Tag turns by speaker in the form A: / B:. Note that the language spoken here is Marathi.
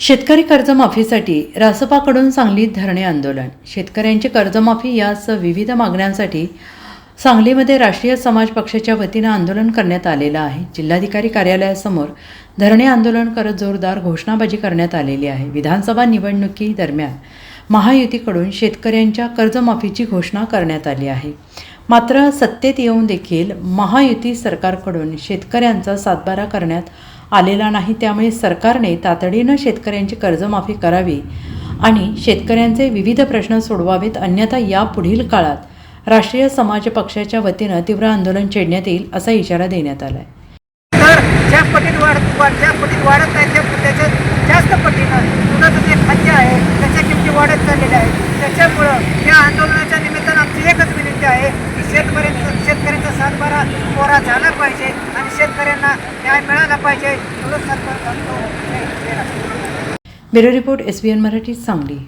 A: शेतकरी कर्जमाफीसाठी रासपाकडून सांगलीत धरणे आंदोलन. शेतकऱ्यांची कर्जमाफी यासह विविध मागण्यांसाठी सांगलीमध्ये राष्ट्रीय समाज पक्षाच्या वतीनं आंदोलन करण्यात आलेलं आहे. जिल्हाधिकारी कार्यालयासमोर धरणे आंदोलन करत जोरदार घोषणाबाजी करण्यात आलेली आहे. विधानसभा निवडणुकीदरम्यान महायुतीकडून शेतकऱ्यांच्या कर्जमाफीची घोषणा करण्यात आली आहे. मात्र सत्तेत येऊन देखील महायुती सरकारकडून शेतकऱ्यांचा सातबारा करण्यात आलेला नाही त्यामुळे सरकारने तातडीनं शेतकऱ्यांची कर्जमाफी करावी आणि शेतकऱ्यांचे विविध प्रश्न सोडवावेत अन्यथा यापुढील काळात राष्ट्रीय समाज पक्षाच्या वतीनं तीव्र आंदोलन छेडण्यात येईल असा इशारा देण्यात आला आहे
B: तर ज्या पटीत वाढ ज्या पटीत वाढत नाही त्या त्याच्या जास्त पटीनं दुधाचं जे खाद्य आहे त्याच्या किमती वाढत चाललेल्या आहेत. त्याच्यामुळं या आंदोलनाच्या निमित्तानं आमची एकच विनंती आहे की शेतकऱ्यांचं शेतकऱ्यांचा सातबारा कोरा झाला पाहिजे. न्याय मिळाला पाहिजे. एवढं सरकार
A: bureau report S B N Marathi Sangli.